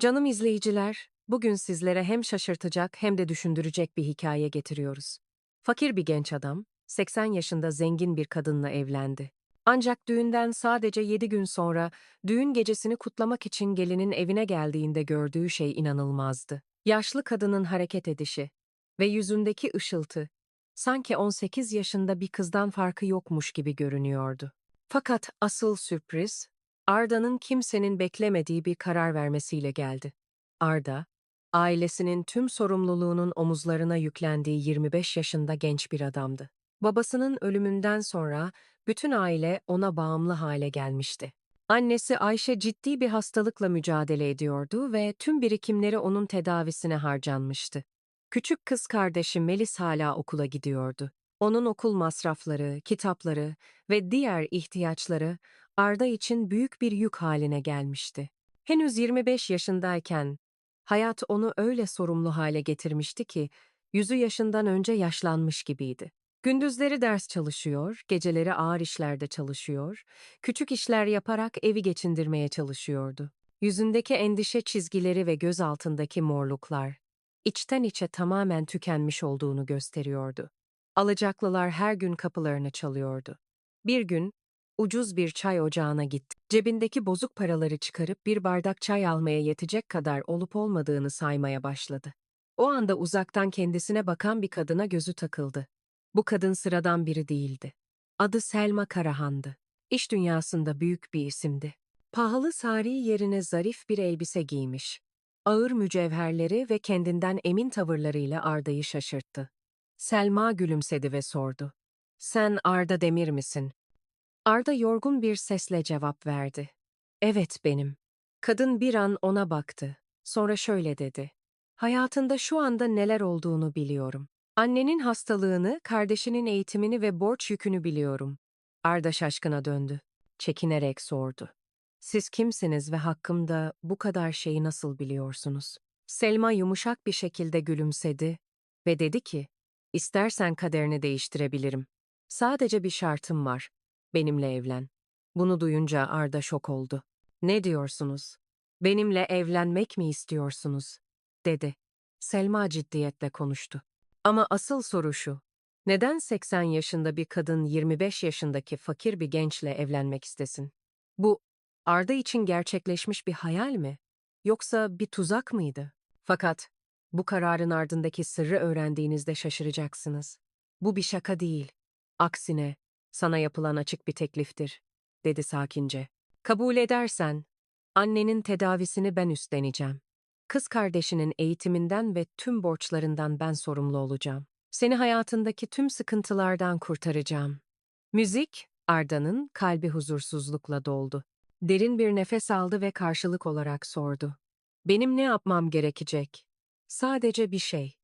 Canım izleyiciler, bugün sizlere hem şaşırtacak hem de düşündürecek bir hikaye getiriyoruz. Fakir bir genç adam, 80 yaşında zengin bir kadınla evlendi. Ancak düğünden sadece 7 gün sonra düğün gecesini kutlamak için gelinin evine geldiğinde gördüğü şey inanılmazdı. Yaşlı kadının hareket edişi ve yüzündeki ışıltı sanki 18 yaşında bir kızdan farkı yokmuş gibi görünüyordu. Fakat asıl sürpriz Arda'nın kimsenin beklemediği bir karar vermesiyle geldi. Arda, ailesinin tüm sorumluluğunun omuzlarına yüklendiği 25 yaşında genç bir adamdı. Babasının ölümünden sonra bütün aile ona bağımlı hale gelmişti. Annesi Ayşe ciddi bir hastalıkla mücadele ediyordu ve tüm birikimleri onun tedavisine harcanmıştı. Küçük kız kardeşi Melis hala okula gidiyordu. Onun okul masrafları, kitapları ve diğer ihtiyaçları Arda için büyük bir yük haline gelmişti. Henüz 25 yaşındayken hayat onu öyle sorumlu hale getirmişti ki yüzü yaşından önce yaşlanmış gibiydi. Gündüzleri ders çalışıyor, geceleri ağır işlerde çalışıyor, küçük işler yaparak evi geçindirmeye çalışıyordu. Yüzündeki endişe çizgileri ve göz altındaki morluklar, içten içe tamamen tükenmiş olduğunu gösteriyordu. Alacaklılar her gün kapılarını çalıyordu. Bir gün ucuz bir çay ocağına gitti. Cebindeki bozuk paraları çıkarıp bir bardak çay almaya yetecek kadar olup olmadığını saymaya başladı. O anda uzaktan kendisine bakan bir kadına gözü takıldı. Bu kadın sıradan biri değildi. Adı Selma Karahan'dı. İş dünyasında büyük bir isimdi. Pahalı sari yerine zarif bir elbise giymiş. Ağır mücevherleri ve kendinden emin tavırlarıyla Arda'yı şaşırttı. Selma gülümsedi ve sordu. Sen Arda Demir misin? Arda yorgun bir sesle cevap verdi. Evet benim. Kadın bir an ona baktı. Sonra şöyle dedi. Hayatında şu anda neler olduğunu biliyorum. Annenin hastalığını, kardeşinin eğitimini ve borç yükünü biliyorum. Arda şaşkına döndü. Çekinerek sordu. Siz kimsiniz ve hakkımda bu kadar şeyi nasıl biliyorsunuz? Selma yumuşak bir şekilde gülümsedi ve dedi ki, İstersen kaderini değiştirebilirim. Sadece bir şartım var. Benimle evlen. Bunu duyunca Arda şok oldu. Ne diyorsunuz? Benimle evlenmek mi istiyorsunuz? dedi. Selma ciddiyetle konuştu. Ama asıl soru şu. Neden 80 yaşında bir kadın 25 yaşındaki fakir bir gençle evlenmek istesin? Bu Arda için gerçekleşmiş bir hayal mi? Yoksa bir tuzak mıydı? Fakat bu kararın ardındaki sırrı öğrendiğinizde şaşıracaksınız. Bu bir şaka değil. Aksine sana yapılan açık bir tekliftir, dedi sakince. Kabul edersen, annenin tedavisini ben üstleneceğim. Kız kardeşinin eğitiminden ve tüm borçlarından ben sorumlu olacağım. Seni hayatındaki tüm sıkıntılardan kurtaracağım. Müzik, Arda'nın kalbi huzursuzlukla doldu. Derin bir nefes aldı ve karşılık olarak sordu. Benim ne yapmam gerekecek? Sadece bir şey,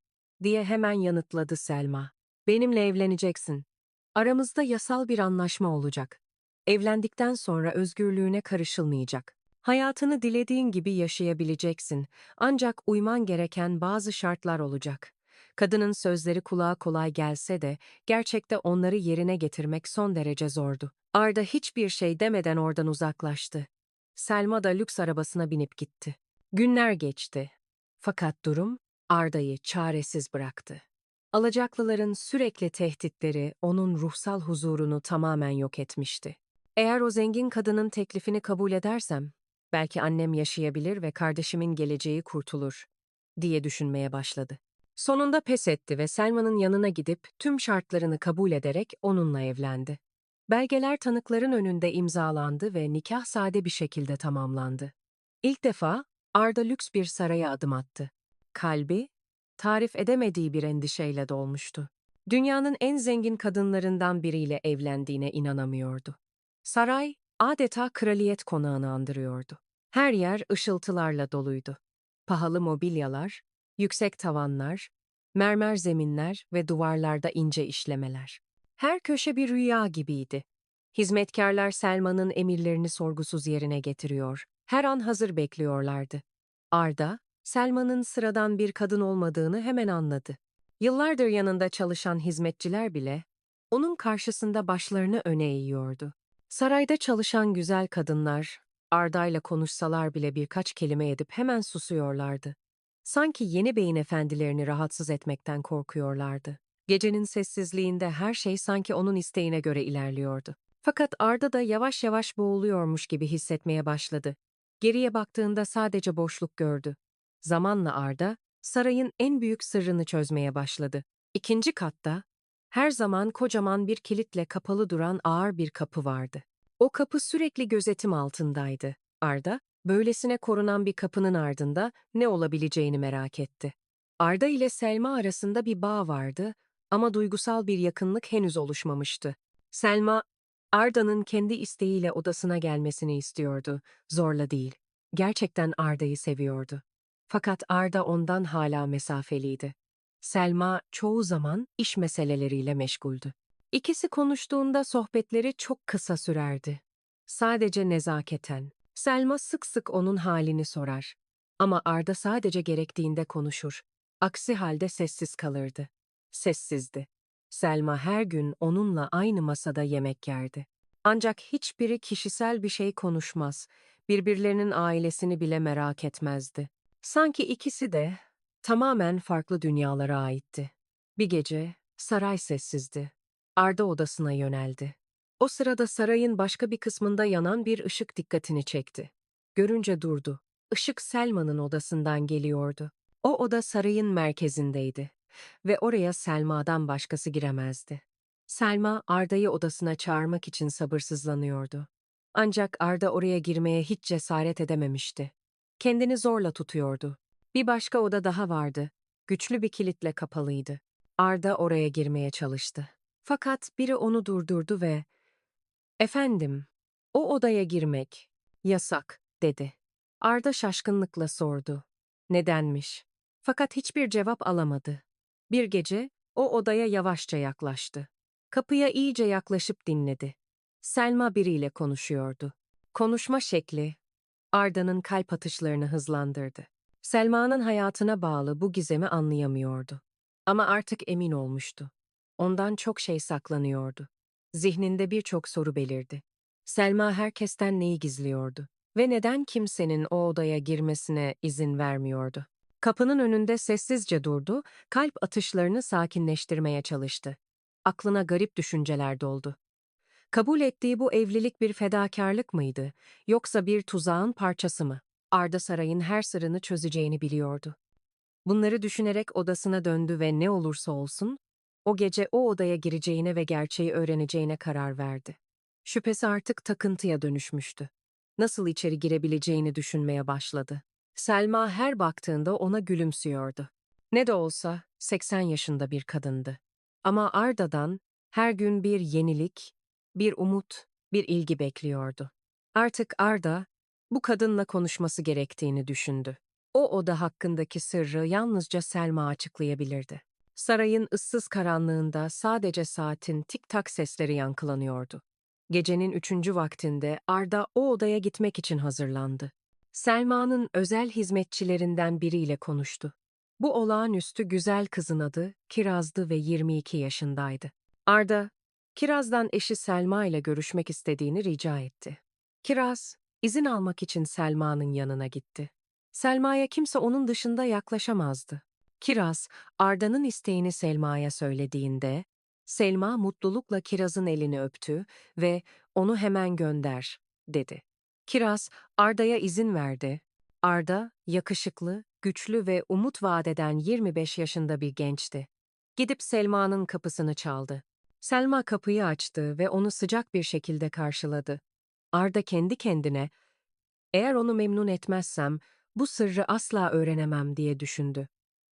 diye hemen yanıtladı Selma. Benimle evleneceksin. Aramızda yasal bir anlaşma olacak. Evlendikten sonra özgürlüğüne karışılmayacak. Hayatını dilediğin gibi yaşayabileceksin. Ancak uyman gereken bazı şartlar olacak. Kadının sözleri kulağa kolay gelse de gerçekte onları yerine getirmek son derece zordu. Arda hiçbir şey demeden oradan uzaklaştı. Selma da lüks arabasına binip gitti. Günler geçti. Fakat durum Arda'yı çaresiz bıraktı. Alacaklıların sürekli tehditleri onun ruhsal huzurunu tamamen yok etmişti. Eğer o zengin kadının teklifini kabul edersem, belki annem yaşayabilir ve kardeşimin geleceği kurtulur, diye düşünmeye başladı. Sonunda pes etti ve Selma'nın yanına gidip tüm şartlarını kabul ederek onunla evlendi. Belgeler tanıkların önünde imzalandı ve nikah sade bir şekilde tamamlandı. İlk defa Arda lüks bir saraya adım attı. Kalbi, tarif edemediği bir endişeyle dolmuştu. Dünyanın en zengin kadınlarından biriyle evlendiğine inanamıyordu. Saray, adeta kraliyet konağını andırıyordu. Her yer ışıltılarla doluydu. Pahalı mobilyalar, yüksek tavanlar, mermer zeminler ve duvarlarda ince işlemeler. Her köşe bir rüya gibiydi. Hizmetkarlar Selma'nın emirlerini sorgusuz yerine getiriyor, her an hazır bekliyorlardı. Arda, Selma'nın sıradan bir kadın olmadığını hemen anladı. Yıllardır yanında çalışan hizmetçiler bile onun karşısında başlarını öne eğiyordu. Sarayda çalışan güzel kadınlar Arda'yla konuşsalar bile birkaç kelime edip hemen susuyorlardı. Sanki yeni beyin efendilerini rahatsız etmekten korkuyorlardı. Gecenin sessizliğinde her şey sanki onun isteğine göre ilerliyordu. Fakat Arda da yavaş yavaş boğuluyormuş gibi hissetmeye başladı. Geriye baktığında sadece boşluk gördü. Zamanla Arda, sarayın en büyük sırrını çözmeye başladı. İkinci katta, her zaman kocaman bir kilitle kapalı duran ağır bir kapı vardı. O kapı sürekli gözetim altındaydı. Arda, böylesine korunan bir kapının ardında ne olabileceğini merak etti. Arda ile Selma arasında bir bağ vardı ama duygusal bir yakınlık henüz oluşmamıştı. Selma, Arda'nın kendi isteğiyle odasına gelmesini istiyordu, zorla değil. Gerçekten Arda'yı seviyordu. Fakat Arda ondan hala mesafeliydi. Selma çoğu zaman iş meseleleriyle meşguldü. İkisi konuştuğunda sohbetleri çok kısa sürerdi. Sadece nezaketen. Selma sık sık onun halini sorar. Ama Arda sadece gerektiğinde konuşur. Aksi halde sessiz kalırdı. Sessizdi. Selma her gün onunla aynı masada yemek yerdi. Ancak hiçbiri kişisel bir şey konuşmaz, birbirlerinin ailesini bile merak etmezdi. Sanki ikisi de tamamen farklı dünyalara aitti. Bir gece saray sessizdi. Arda odasına yöneldi. O sırada sarayın başka bir kısmında yanan bir ışık dikkatini çekti. Görünce durdu. Işık Selma'nın odasından geliyordu. O oda sarayın merkezindeydi ve oraya Selma'dan başkası giremezdi. Selma Arda'yı odasına çağırmak için sabırsızlanıyordu. Ancak Arda oraya girmeye hiç cesaret edememişti. Kendini zorla tutuyordu. Bir başka oda daha vardı. Güçlü bir kilitle kapalıydı. Arda oraya girmeye çalıştı. Fakat biri onu durdurdu ve "Efendim, o odaya girmek yasak." dedi. Arda şaşkınlıkla sordu. Nedenmiş? Fakat hiçbir cevap alamadı. Bir gece o odaya yavaşça yaklaştı. Kapıya iyice yaklaşıp dinledi. Selma biriyle konuşuyordu. Konuşma şekli Arda'nın kalp atışlarını hızlandırdı. Selma'nın hayatına bağlı bu gizemi anlayamıyordu. Ama artık emin olmuştu. Ondan çok şey saklanıyordu. Zihninde birçok soru belirdi. Selma herkesten neyi gizliyordu ve neden kimsenin o odaya girmesine izin vermiyordu? Kapının önünde sessizce durdu, kalp atışlarını sakinleştirmeye çalıştı. Aklına garip düşünceler doldu. Kabul ettiği bu evlilik bir fedakarlık mıydı, yoksa bir tuzağın parçası mı? Arda Saray'ın her sırrını çözeceğini biliyordu. Bunları düşünerek odasına döndü ve ne olursa olsun, o gece o odaya gireceğine ve gerçeği öğreneceğine karar verdi. Şüphesi artık takıntıya dönüşmüştü. Nasıl içeri girebileceğini düşünmeye başladı. Selma her baktığında ona gülümsüyordu. Ne de olsa 80 yaşında bir kadındı. Ama Arda'dan her gün bir yenilik, bir umut, bir ilgi bekliyordu. Artık Arda bu kadınla konuşması gerektiğini düşündü. O oda hakkındaki sırrı yalnızca Selma açıklayabilirdi. Sarayın ıssız karanlığında sadece saatin tik tak sesleri yankılanıyordu. Gecenin üçüncü vaktinde Arda o odaya gitmek için hazırlandı. Selma'nın özel hizmetçilerinden biriyle konuştu. Bu olağanüstü güzel kızın adı Kiraz'dı ve 22 yaşındaydı. Arda, Kiraz'dan eşi Selma ile görüşmek istediğini rica etti. Kiraz, izin almak için Selma'nın yanına gitti. Selma'ya kimse onun dışında yaklaşamazdı. Kiraz, Arda'nın isteğini Selma'ya söylediğinde, Selma mutlulukla Kiraz'ın elini öptü ve onu hemen gönder, dedi. Kiraz, Arda'ya izin verdi. Arda, yakışıklı, güçlü ve umut vadeden 25 yaşında bir gençti. Gidip Selma'nın kapısını çaldı. Selma kapıyı açtı ve onu sıcak bir şekilde karşıladı. Arda kendi kendine, eğer onu memnun etmezsem bu sırrı asla öğrenemem diye düşündü.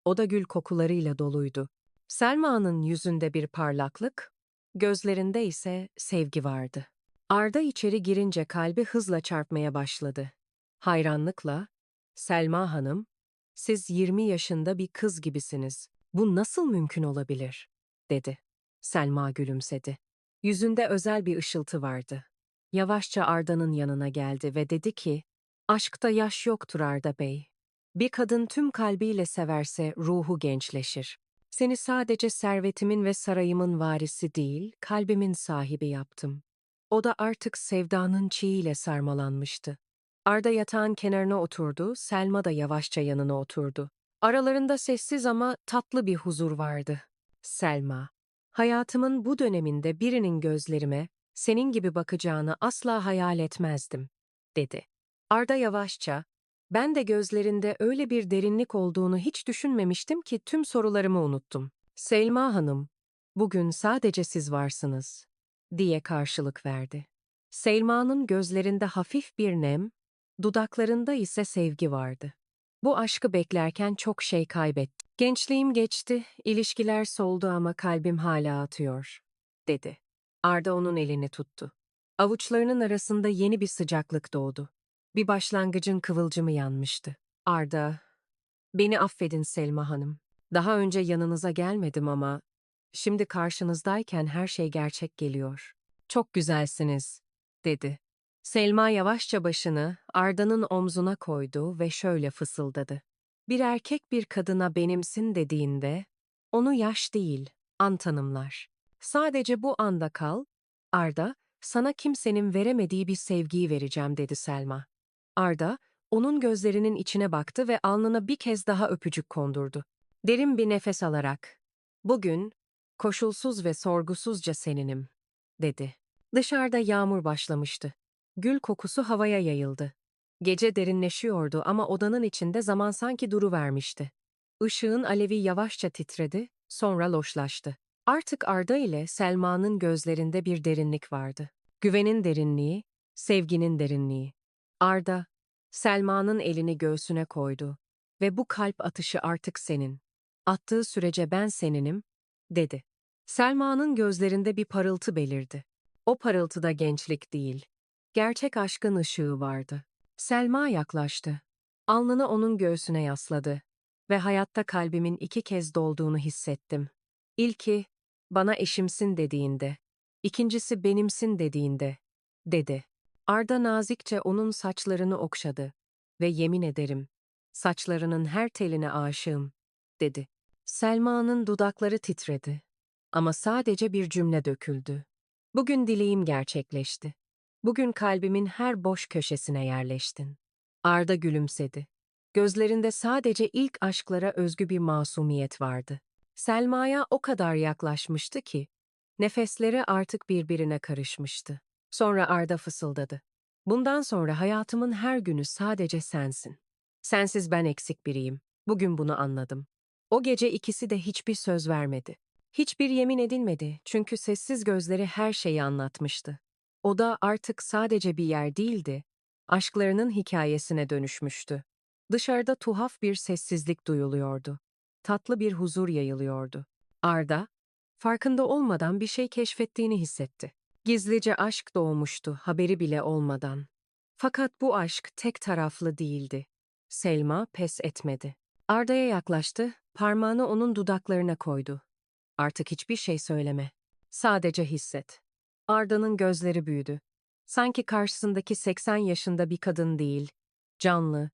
O da gül kokularıyla doluydu. Selma'nın yüzünde bir parlaklık, gözlerinde ise sevgi vardı. Arda içeri girince kalbi hızla çarpmaya başladı. Hayranlıkla, Selma Hanım, siz 20 yaşında bir kız gibisiniz. Bu nasıl mümkün olabilir? dedi. Selma gülümsedi. Yüzünde özel bir ışıltı vardı. Yavaşça Arda'nın yanına geldi ve dedi ki, Aşkta yaş yoktur Arda Bey. Bir kadın tüm kalbiyle severse ruhu gençleşir. Seni sadece servetimin ve sarayımın varisi değil, kalbimin sahibi yaptım. O da artık sevdanın çiğiyle sarmalanmıştı. Arda yatağın kenarına oturdu, Selma da yavaşça yanına oturdu. Aralarında sessiz ama tatlı bir huzur vardı. Selma, hayatımın bu döneminde birinin gözlerime senin gibi bakacağını asla hayal etmezdim, dedi. Arda yavaşça, ben de gözlerinde öyle bir derinlik olduğunu hiç düşünmemiştim ki tüm sorularımı unuttum. Selma Hanım, bugün sadece siz varsınız, diye karşılık verdi. Selma'nın gözlerinde hafif bir nem, dudaklarında ise sevgi vardı. Bu aşkı beklerken çok şey kaybettim. Gençliğim geçti, ilişkiler soldu ama kalbim hala atıyor, dedi. Arda onun elini tuttu. Avuçlarının arasında yeni bir sıcaklık doğdu. Bir başlangıcın kıvılcımı yanmıştı. Arda, beni affedin Selma Hanım. Daha önce yanınıza gelmedim ama şimdi karşınızdayken her şey gerçek geliyor. Çok güzelsiniz, dedi. Selma yavaşça başını Arda'nın omzuna koydu ve şöyle fısıldadı. Bir erkek bir kadına benimsin dediğinde, onu yaş değil, an tanımlar. Sadece bu anda kal, Arda, sana kimsenin veremediği bir sevgiyi vereceğim dedi Selma. Arda, onun gözlerinin içine baktı ve alnına bir kez daha öpücük kondurdu. Derin bir nefes alarak, bugün, koşulsuz ve sorgusuzca seninim, dedi. Dışarıda yağmur başlamıştı. Gül kokusu havaya yayıldı. Gece derinleşiyordu ama odanın içinde zaman sanki duruvermişti. Işığın alevi yavaşça titredi, sonra loşlaştı. Artık Arda ile Selma'nın gözlerinde bir derinlik vardı. Güvenin derinliği, sevginin derinliği. Arda, Selma'nın elini göğsüne koydu ve bu kalp atışı artık senin. Attığı sürece ben seninim, dedi. Selma'nın gözlerinde bir parıltı belirdi. O parıltıda gençlik değil, gerçek aşkın ışığı vardı. Selma yaklaştı. Alnını onun göğsüne yasladı ve hayatta kalbimin iki kez dolduğunu hissettim. İlki, bana eşimsin dediğinde, ikincisi benimsin dediğinde, dedi. Arda nazikçe onun saçlarını okşadı ve yemin ederim, saçlarının her teline aşığım, dedi. Selma'nın dudakları titredi ama sadece bir cümle döküldü. Bugün dileğim gerçekleşti. Bugün kalbimin her boş köşesine yerleştin. Arda gülümsedi. Gözlerinde sadece ilk aşklara özgü bir masumiyet vardı. Selma'ya o kadar yaklaşmıştı ki, nefesleri artık birbirine karışmıştı. Sonra Arda fısıldadı. Bundan sonra hayatımın her günü sadece sensin. Sensiz ben eksik biriyim. Bugün bunu anladım. O gece ikisi de hiçbir söz vermedi. Hiçbir yemin edilmedi çünkü sessiz gözleri her şeyi anlatmıştı. O da artık sadece bir yer değildi, aşklarının hikayesine dönüşmüştü. Dışarıda tuhaf bir sessizlik duyuluyordu. Tatlı bir huzur yayılıyordu. Arda, farkında olmadan bir şey keşfettiğini hissetti. Gizlice aşk doğmuştu, haberi bile olmadan. Fakat bu aşk tek taraflı değildi. Selma pes etmedi. Arda'ya yaklaştı, parmağını onun dudaklarına koydu. Artık hiçbir şey söyleme. Sadece hisset. Arda'nın gözleri büyüdü. Sanki karşısındaki 80 yaşında bir kadın değil, canlı,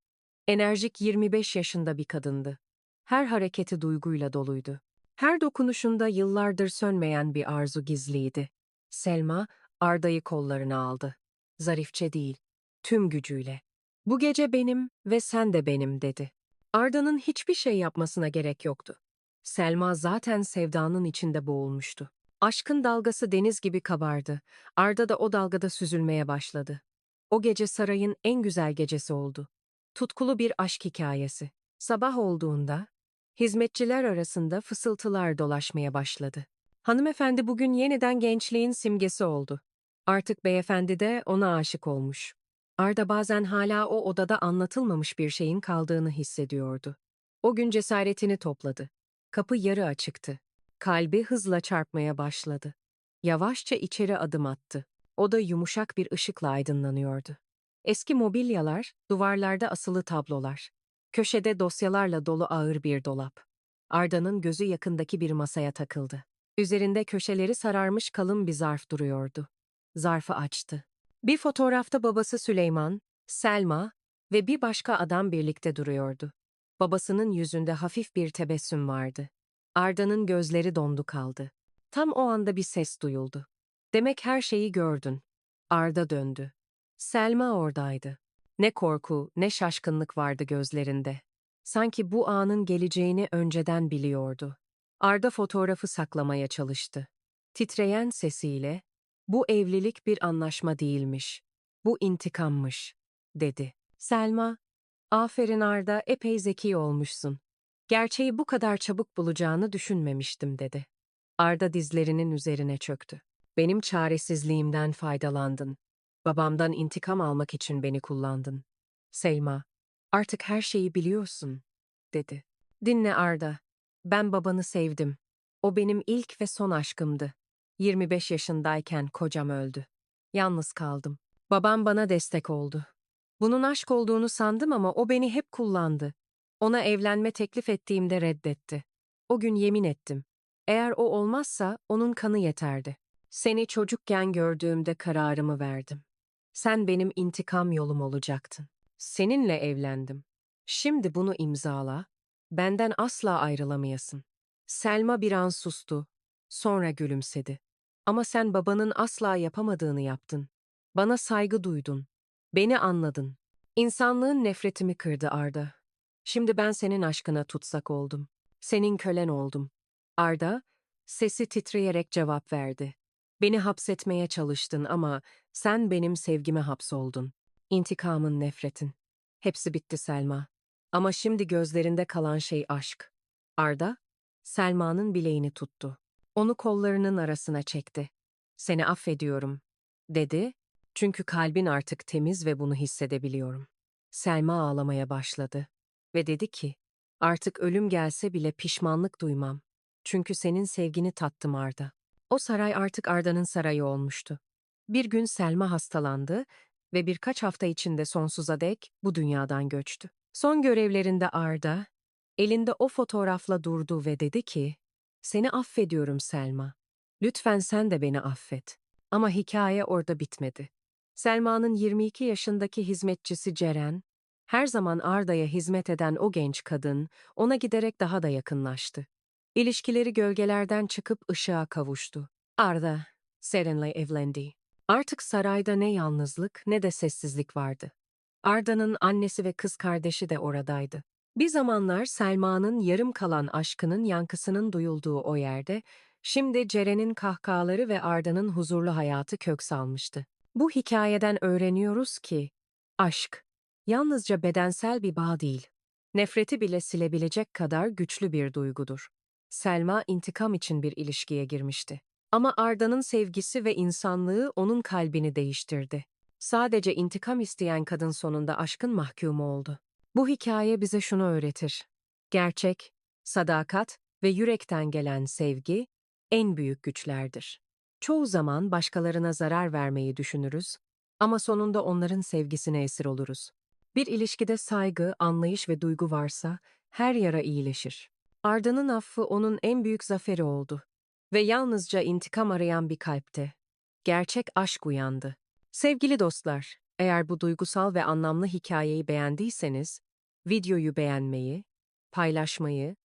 enerjik 25 yaşında bir kadındı. Her hareketi duyguyla doluydu. Her dokunuşunda yıllardır sönmeyen bir arzu gizliydi. Selma, Arda'yı kollarına aldı. Zarifçe değil, tüm gücüyle. Bu gece benim ve sen de benim dedi. Arda'nın hiçbir şey yapmasına gerek yoktu. Selma zaten sevdanın içinde boğulmuştu. Aşkın dalgası deniz gibi kabardı. Arda da o dalgada süzülmeye başladı. O gece sarayın en güzel gecesi oldu. Tutkulu bir aşk hikayesi. Sabah olduğunda, hizmetçiler arasında fısıltılar dolaşmaya başladı. Hanımefendi bugün yeniden gençliğin simgesi oldu. Artık beyefendi de ona aşık olmuş. Arda bazen hala o odada anlatılmamış bir şeyin kaldığını hissediyordu. O gün cesaretini topladı. Kapı yarı açıktı. Kalbi hızla çarpmaya başladı. Yavaşça içeri adım attı. Oda yumuşak bir ışıkla aydınlanıyordu. Eski mobilyalar, duvarlarda asılı tablolar. Köşede dosyalarla dolu ağır bir dolap. Arda'nın gözü yakındaki bir masaya takıldı. Üzerinde köşeleri sararmış kalın bir zarf duruyordu. Zarfı açtı. Bir fotoğrafta babası Süleyman, Selma ve bir başka adam birlikte duruyordu. Babasının yüzünde hafif bir tebessüm vardı. Arda'nın gözleri dondu kaldı. Tam o anda bir ses duyuldu. Demek her şeyi gördün. Arda döndü. Selma oradaydı. Ne korku, ne şaşkınlık vardı gözlerinde. Sanki bu anın geleceğini önceden biliyordu. Arda fotoğrafı saklamaya çalıştı. Titreyen sesiyle, "Bu evlilik bir anlaşma değilmiş. Bu intikammış." dedi. Selma, "Aferin Arda, epey zeki olmuşsun. Gerçeği bu kadar çabuk bulacağını düşünmemiştim." dedi. Arda dizlerinin üzerine çöktü. "Benim çaresizliğimden faydalandın. Babamdan intikam almak için beni kullandın." Selma, "Artık her şeyi biliyorsun." dedi. "Dinle Arda. Ben babanı sevdim. O benim ilk ve son aşkımdı. 25 yaşındayken kocam öldü. Yalnız kaldım. Babam bana destek oldu. Bunun aşk olduğunu sandım ama o beni hep kullandı. Ona evlenme teklif ettiğimde reddetti. O gün yemin ettim. Eğer o olmazsa onun kanı yeterdi. Seni çocukken gördüğümde kararımı verdim. Sen benim intikam yolum olacaktın. Seninle evlendim. Şimdi bunu imzala. Benden asla ayrılamayasın. Selma bir an sustu. Sonra gülümsedi. Ama sen babanın asla yapamadığını yaptın. Bana saygı duydun. Beni anladın. İnsanlığın nefretimi kırdı Arda. Şimdi ben senin aşkına tutsak oldum. Senin kölen oldum. Arda, sesi titreyerek cevap verdi. Beni hapsetmeye çalıştın ama sen benim sevgime hapsoldun. İntikamın nefretin. Hepsi bitti Selma. Ama şimdi gözlerinde kalan şey aşk. Arda, Selma'nın bileğini tuttu. Onu kollarının arasına çekti. Seni affediyorum, dedi. Çünkü kalbin artık temiz ve bunu hissedebiliyorum. Selma ağlamaya başladı ve dedi ki, artık ölüm gelse bile pişmanlık duymam. Çünkü senin sevgini tattım Arda. O saray artık Arda'nın sarayı olmuştu. Bir gün Selma hastalandı ve birkaç hafta içinde sonsuza dek bu dünyadan göçtü. Son görevlerinde Arda, elinde o fotoğrafla durdu ve dedi ki, seni affediyorum Selma. Lütfen sen de beni affet. Ama hikaye orada bitmedi. Selma'nın 22 yaşındaki hizmetçisi Ceren, her zaman Arda'ya hizmet eden o genç kadın, ona giderek daha da yakınlaştı. İlişkileri gölgelerden çıkıp ışığa kavuştu. Arda, Seren'le evlendi. Artık sarayda ne yalnızlık ne de sessizlik vardı. Arda'nın annesi ve kız kardeşi de oradaydı. Bir zamanlar Selma'nın yarım kalan aşkının yankısının duyulduğu o yerde, şimdi Ceren'in kahkahaları ve Arda'nın huzurlu hayatı kök salmıştı. Bu hikayeden öğreniyoruz ki, aşk, yalnızca bedensel bir bağ değil, nefreti bile silebilecek kadar güçlü bir duygudur. Selma intikam için bir ilişkiye girmişti. Ama Arda'nın sevgisi ve insanlığı onun kalbini değiştirdi. Sadece intikam isteyen kadın sonunda aşkın mahkumu oldu. Bu hikaye bize şunu öğretir. Gerçek, sadakat ve yürekten gelen sevgi en büyük güçlerdir. Çoğu zaman başkalarına zarar vermeyi düşünürüz ama sonunda onların sevgisine esir oluruz. Bir ilişkide saygı, anlayış ve duygu varsa her yara iyileşir. Arda'nın affı onun en büyük zaferi oldu ve yalnızca intikam arayan bir kalpte. Gerçek aşk uyandı. Sevgili dostlar, eğer bu duygusal ve anlamlı hikayeyi beğendiyseniz, videoyu beğenmeyi, paylaşmayı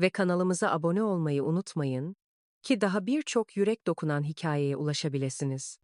ve kanalımıza abone olmayı unutmayın ki daha birçok yürek dokunan hikayeye ulaşabilesiniz.